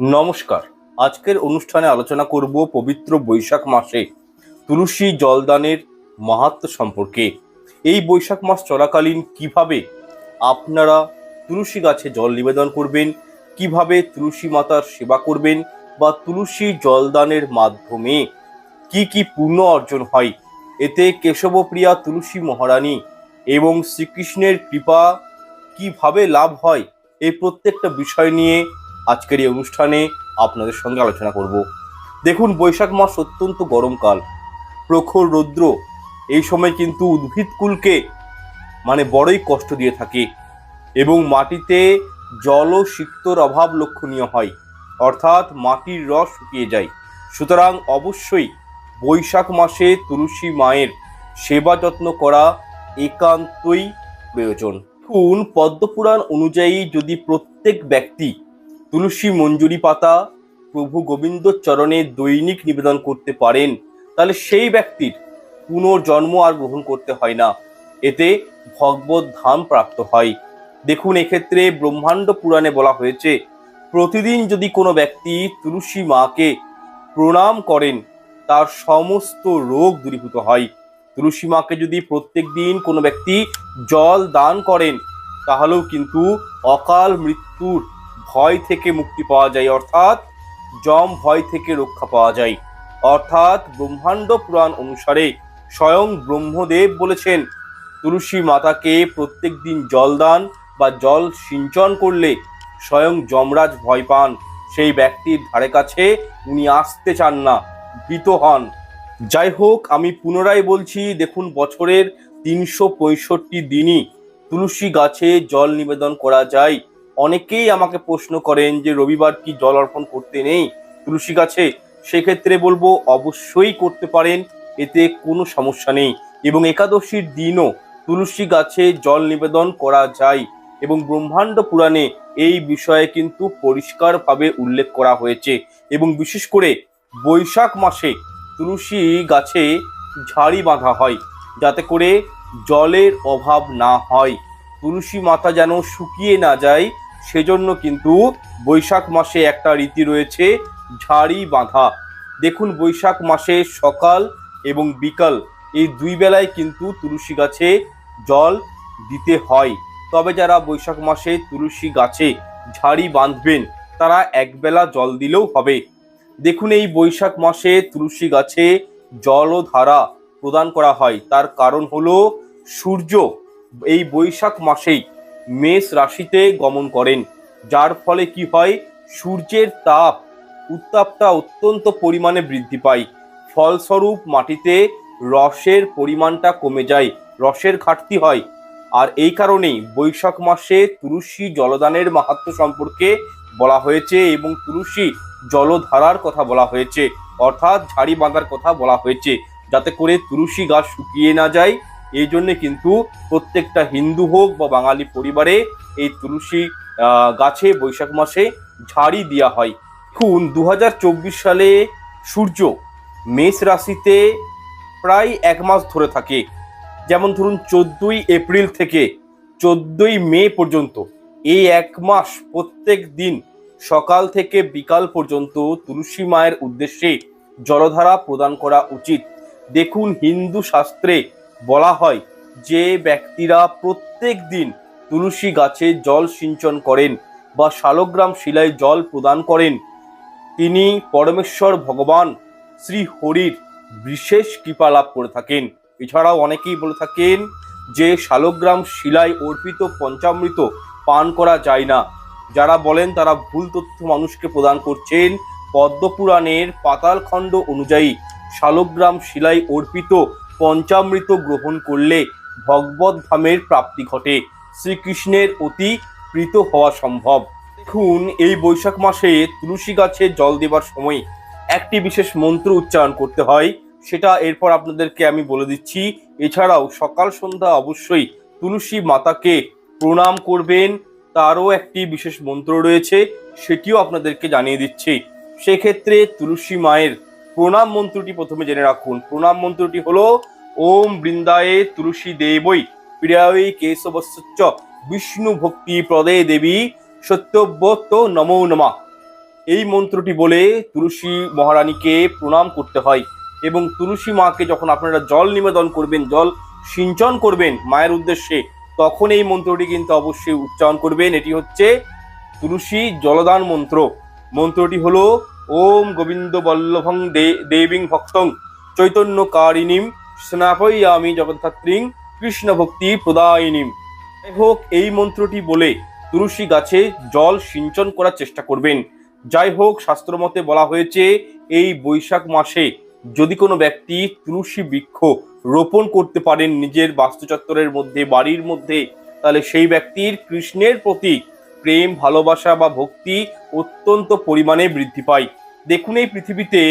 নমস্কার। আজকের অনুষ্ঠানে আলোচনা করব পবিত্র বৈশাখ মাসে তুলসী জলদানের মাহাত্ম সম্পর্কে। এই বৈশাখ মাস চলাকালীন কীভাবে আপনারা তুলসী গাছে জল নিবেদন করবেন, কীভাবে তুলসী মাতার সেবা করবেন বা তুলসী জলদানের মাধ্যমে কি কি পুণ্য অর্জন হয়, এতে কেশবপ্রিয়া তুলসী মহারানী এবং শ্রীকৃষ্ণের কৃপা কীভাবে লাভ হয়, এই প্রত্যেকটা বিষয় নিয়ে আজকের এই অনুষ্ঠানে আপনাদের সঙ্গে আলোচনা করব। দেখুন, বৈশাখ মাস অত্যন্ত গরমকাল। প্রখর রৌদ্র, এই সময় কিন্তু উদ্ভিদকুলকে মানে বড়ই কষ্ট দিয়ে থাকে এবং মাটিতে জল ও সিক্তর অভাব লক্ষণীয় হয়, অর্থাৎ মাটির রস শুকিয়ে যায়। সুতরাং অবশ্যই বৈশাখ মাসে তুলসী মায়ের সেবা যত্ন করা একান্তই প্রয়োজন। পদ্মপুরাণ অনুযায়ী যদি প্রত্যেক ব্যক্তি তুলসী মঞ্জুরি পাতা প্রভু গোবিন্দ চরণে দৈনিক নিবেদন করতে পারেন, তাহলে সেই ব্যক্তির পুনর্জন্ম আর গ্রহণ করতে হয় না। এতে ভগবত ধাম প্রাপ্ত হয়। দেখুন, এক্ষেত্রে ব্রহ্মাণ্ড পুরাণে বলা হয়েছে, প্রতিদিন যদি কোনো ব্যক্তি তুলসী মাকে প্রণাম করেন, তার সমস্ত রোগ দূরীভূত হয়। তুলসী মাকে যদি প্রত্যেক দিন কোনো ব্যক্তি জল দান করেন, তাহলেও কিন্তু অকাল মৃত্যুর ভয় থেকে মুক্তি পাওয়া যায়, অর্থাৎ জম ভয় থেকে রক্ষা পাওয়া যায়। অর্থাৎ ব্রহ্মাণ্ড পুরাণ অনুসারে স্বয়ং ব্রহ্মদেব বলেছেন, তুলসী মাতাকে প্রত্যেক দিন জল দান বা জল সিঞ্চন করলে স্বয়ং যমরাজ ভয় পান। সেই ব্যক্তির ধারে কাছে উনি আসতে চান না, ভীত হন। যাই হোক, আমি পুনরায় বলছি, দেখুন বছরের তিনশো পঁয়ষট্টি দিনই তুলসী গাছে জল নিবেদন করা যায়। অনেকেই আমাকে প্রশ্ন করেন যে রবিবার কি জল অর্পণ করতে নেই? তুলসী গাছে? সেক্ষেত্রে বলব অবশ্যই করতে পারেন, এতে কোনো সমস্যা নেই। এবং একাদশীর দিনও তুলসী গাছে জল নিবেদন করা যায় এবং ব্রহ্মাণ্ড পুরাণে এই বিষয়ে কিন্তু পরিষ্কারভাবে উল্লেখ করা হয়েছে। এবং বিশেষ করে বৈশাখ মাসে তুলসী গাছে ঝাড়ি বাঁধা হয়, যাতে করে জলের অভাব না হয়। তুলসী মাথা যেন শুকিয়ে না যায় সেজন্য কিন্তু বৈশাখ মাসে একটা রীতি রয়েছে, ঝাড়ি বাঁধা। দেখুন বৈশাখ মাসে সকাল এবং বিকাল, এই দুই বেলায় কিন্তু তুলসী গাছে জল দিতে হয়। তবে যারা বৈশাখ মাসে তুলসী গাছে ঝাড়ি বাঁধবেন, তারা একবেলা জল দিলেও হবে। দেখুন এই বৈশাখ মাসে তুলসী গাছে জল ও ধারা প্রদান করা হয়। তার কারণ হলো সূর্য। এই বৈশাখ মাসেই মেষ রাশিতে গমন করেন, যার ফলে কি হয়? সূর্যের তাপ, উত্তাপটা অত্যন্ত পরিমাণে বৃদ্ধি পায়। ফলস্বরূপ মাটিতে রসের পরিমাণটা কমে যায়, রসের ঘাটতি হয়। আর এই কারণেই বৈশাখ মাসে তুলসী জলদানের মাহাত্ম সম্পর্কে বলা হয়েছে এবং তুলসী জলধারার কথা বলা হয়েছে, অর্থাৎ ঝাড়ি বাঁধার কথা বলা হয়েছে, যাতে করে তুলসী গাছ শুকিয়ে না যায়। এই জন্যে কিন্তু প্রত্যেকটা হিন্দু হোক বা বাঙালি পরিবারে এই তুলসী গাছে বৈশাখ মাসে ঝাড়ি দেওয়া হয়। দেখুন দু সালে সূর্য মেষ রাশিতে প্রায় এক মাস ধরে থাকে। যেমন ধরুন, চোদ্দই এপ্রিল থেকে চোদ্দই মে পর্যন্ত এই এক মাস প্রত্যেক দিন সকাল থেকে বিকাল পর্যন্ত তুলসী মায়ের উদ্দেশ্যে জলধারা প্রদান করা উচিত। দেখুন, হিন্দু শাস্ত্রে বলা হয় যে ব্যক্তিরা প্রত্যেক দিন তুলসী গাছে জল সিঞ্চন করেন বা শালগ্রাম শিলায় জল প্রদান করেন। তিনি পরমেশ্বর ভগবান শ্রী হরির বিশেষ কৃপা লাভ করে থাকেন। এছাড়াও অনেকেই বলে থাকেন যে শালগ্রাম শিলায় অর্পিত পঞ্চামৃত পান করা যায় না। যারা বলেন তারা ভুল তথ্য মানুষকে প্রদান করছেন। পদ্মপুরাণের পাতালখণ্ড অনুযায়ী শালগ্রাম শিলায় অর্পিত পঞ্চামৃত গ্রহণ করলে ভগবত ধামের প্রাপ্তি ঘটে। শ্রীকৃষ্ণের অতি প্রীত হওয়া সম্ভব। দেখুন, এই বৈশাখ মাসে তুলসী গাছে জল দেবার সময় একটি বিশেষ মন্ত্র উচ্চারণ করতে হয়। সেটা এরপর আপনাদেরকে আমি বলে দিচ্ছি। এছাড়াও সকাল সন্ধ্যা অবশ্যই তুলসী মাতাকে প্রণাম করবেন। তারও একটি বিশেষ মন্ত্র রয়েছে, সেটিও আপনাদেরকে জানিয়ে দিচ্ছি। সেক্ষেত্রে তুলসী মায়ের প্রণাম মন্ত্রটি প্রথমে জেনে রাখুন। প্রণাম মন্ত্রটি হলো, ওম বৃন্দায়ে তুলসী দেবই প্রিয়াই কেশবশ্চ বিষ্ণু ভক্তি প্রদে দেবী সত্যব্যত নমো নমা। এই মন্ত্রটি বলে তুলসী মহারানীকে প্রণাম করতে হয় এবং তুলসী মাকে যখন আপনারা জল নিবেদন করবেন, জল সিঞ্চন করবেন মায়ের উদ্দেশ্যে, তখন এই মন্ত্রটি কিন্তু অবশ্যই উচ্চারণ করবেন। এটি হচ্ছে তুলসী জলদান মন্ত্র। মন্ত্রটি হলো ওম গোবিন্দ বল্লভং দেবীং ভক্তং চৈতন্য কারিণীম স্নাপয়ামি জগদ্ধাত্রীং কৃষ্ণ ভক্তি প্রদায়িনীম হোক, এই মন্ত্রটি বলে তুলসী গাছে জল সিঞ্চন করার চেষ্টা করবেন। যাই হোক, শাস্ত্রমতে বলা হয়েছে, এই বৈশাখ মাসে যদি কোনো ব্যক্তি তুলসী বৃক্ষ রোপণ করতে পারেন নিজের বাস্তুচত্বরের মধ্যে, বাড়ির মধ্যে, তাহলে সেই ব্যক্তির কৃষ্ণের প্রতি প্রেম, ভালোবাসা বা ভক্তি অত্যন্ত পরিমাণে বৃদ্ধি পায়। দেখুন এই পৃথিবীতে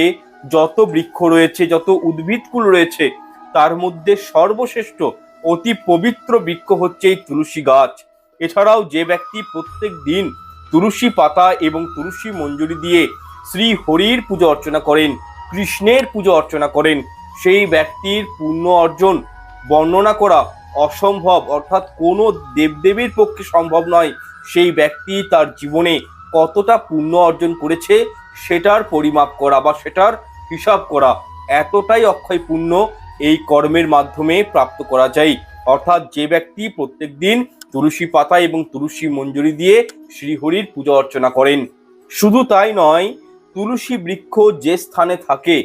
যত বৃক্ষ রয়েছে, যত উদ্ভিদকুল রয়েছে, তার মধ্যে সর্বশ্রেষ্ঠ, অতি পবিত্র বৃক্ষ হচ্ছে এই তুলসী গাছ। এছাড়াও যে ব্যক্তি প্রত্যেক দিন তুলসী পাতা এবং তুলসী মঞ্জুরি দিয়ে শ্রী হরির পুজো অর্চনা করেন, কৃষ্ণের পুজো অর্চনা করেন, সেই ব্যক্তির পুণ্য অর্জন, বর্ণনা করা অসম্ভব, অর্থাৎ কোনো দেবদেবীর পক্ষে সম্ভব নয়। সেই ব্যক্তি তার জীবনে কতটা পুণ্য অর্জন করেছে সেটার পরিমাপ করা বা সেটার হিসাব করা এতটাই অক্ষয় পুণ্য এই কর্মের মাধ্যমে প্রাপ্ত করা যায়। অর্থাৎ যে ব্যক্তি প্রত্যেক দিন তুলসী পাতা এবং তুলসী মঞ্জুরি দিয়ে শ্রীহরির পূজা অর্চনা করেন। শুধু তাই নয়, তুলসী বৃক্ষ যে স্থানে থাকে,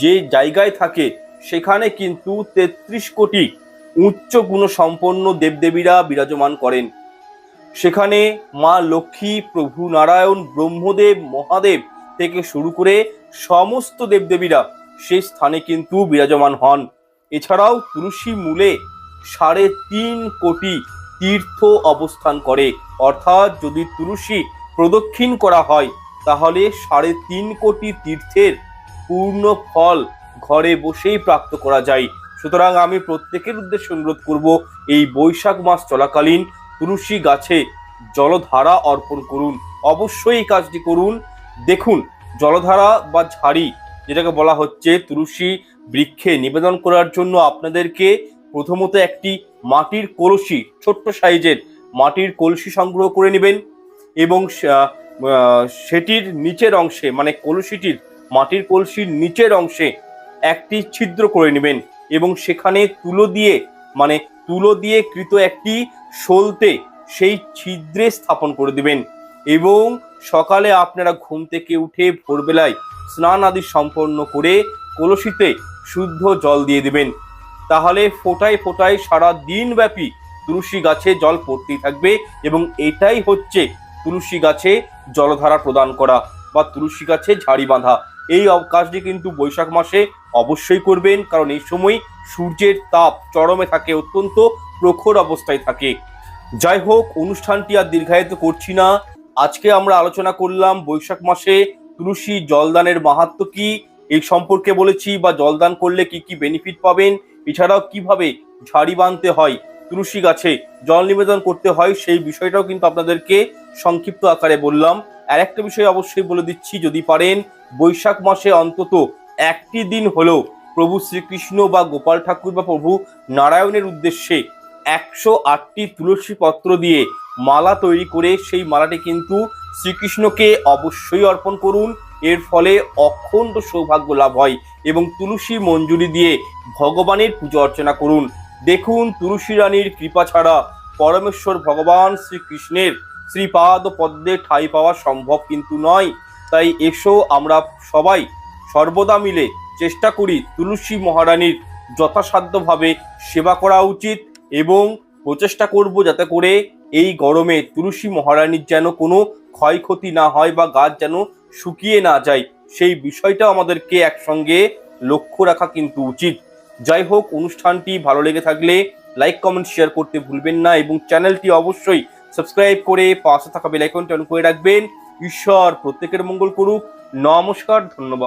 যে জায়গায় থাকে, সেখানে কিন্তু তেত্রিশ কোটি উচ্চ গুণসম্পন্ন দেবদেবীরা বিরাজমান করেন। সেখানে মা লক্ষ্মী, প্রভু নারায়ণ, ব্রহ্মদেব, মহাদেব থেকে শুরু করে সমস্ত দেবদেবীরা সেই স্থানে কিন্তু বিরাজমান হন। এছাড়াও তুলসী মূলে সাড়ে তিন কোটি তীর্থ অবস্থান করে। অর্থাৎ যদি তুলসী প্রদক্ষিণ করা হয়, তাহলে সাড়ে তিন কোটি তীর্থের পূর্ণ ফল ঘরে বসেই প্রাপ্ত করা যায়। সুতরাং আমি প্রত্যেকের উদ্দেশ্যে অনুরোধ করব, এই বৈশাখ মাস চলাকালীন তুলসী গাছে জলধারা অর্পণ করুন। অবশ্যই এই কাজটি করুন। দেখুন, জলধারা বা ঝাড়ি, যেটাকে বলা হচ্ছে তুলসী বৃক্ষে নিবেদন করার জন্য আপনাদেরকে প্রথমত একটি মাটির কলসি, ছোট্ট সাইজের মাটির কলসি সংগ্রহ করে নেবেন এবং সেটির নিচের অংশে মানে কলসিটির মাটির কলসির নিচের অংশে একটি ছিদ্র করে নেবেন এবং সেখানে তুলো দিয়ে মানে তুলো দিয়ে কৃত একটি সলতে সেই ছিদ্রে স্থাপন করে দেবেন এবং সকালে আপনারা ঘুম থেকে উঠে ভোরবেলায় স্নান আদি সম্পন্ন করে কলসিতে শুদ্ধ জল দিয়ে দেবেন। তাহলে ফোটায় ফোটায় সারা দিন ব্যাপী তুলসী গাছে জল পড়তেই থাকবে এবং এটাই হচ্ছে তুলসী গাছে জলধারা প্রদান করা বা তুলসী গাছে ঝাড়ি বাঁধা। এই কাজটি কিন্তু বৈশাখ মাসে অবশ্যই করবেন, কারণ এই সময় সূর্যের তাপ চরমে থাকে, অত্যন্ত প্রখর অবস্থায় থাকে। যাই হোক, অনুষ্ঠানটি আর দীর্ঘায়িত করছি না। আজকে আমরা আলোচনা করলাম বৈশাখ মাসে তুলসী জলদানের মাহাত্ম কি? এই সম্পর্কে বলেছি বা জলদান করলে কি কি বেনিফিট পাবেন? এছাড়াও কীভাবে ঝাড়ি বাঁধতে হয়, তুলসী গাছে জল নিবেদন করতে হয়, সেই বিষয়টাও কিন্তু আপনাদেরকে সংক্ষিপ্ত আকারে বললাম। আর একটা বিষয় অবশ্যই বলে দিচ্ছি, যদি পারেন, বৈশাখ মাসে অন্তত একটি দিন হলেও প্রভু শ্রীকৃষ্ণ বা গোপাল ঠাকুর বা প্রভু নারায়ণের উদ্দেশ্যে একশো আটটি তুলসী পত্র দিয়ে মালা তৈরি করে সেই মালাটি কিন্তু শ্রীকৃষ্ণকে অবশ্যই অর্পণ করুন। এর ফলে অখণ্ড সৌভাগ্য লাভ হয় এবং তুলসী মঞ্জুরি দিয়ে ভগবানের পুজো অর্চনা করুন। দেখুন, তুলসী রানীর কৃপা ছাড়া পরমেশ্বর ভগবান শ্রীকৃষ্ণের শ্রীপাদ পদ্মে ঠাঁই পাওয়া সম্ভব কিন্তু নয়। তাই এসো আমরা সবাই সর্বদা মিলে চেষ্টা করি তুলসী মহারানীর যথাসাধ্যভাবে সেবা করা উচিত এবং প্রচেষ্টা করব যাতে করে এই গরমে তুলসী মহারানীর যেন কোনো ক্ষয়ক্ষতি না হয় বা গাছ যেন শুকিয়ে না যায়, সেই বিষয়টা আমাদেরকে একসঙ্গে লক্ষ্য রাখা কিন্তু উচিত। যাই হোক, অনুষ্ঠানটি ভালো লেগে থাকলে লাইক কমেন্ট শেয়ার করতে ভুলবেন না এবং চ্যানেলটি অবশ্যই সাবস্ক্রাইব করে পাশে থাকা বেল আইকনটি অন করে রাখবেন। ঈশ্বর প্রত্যেকের মঙ্গল করুক। নমস্কার, ধন্যবাদ।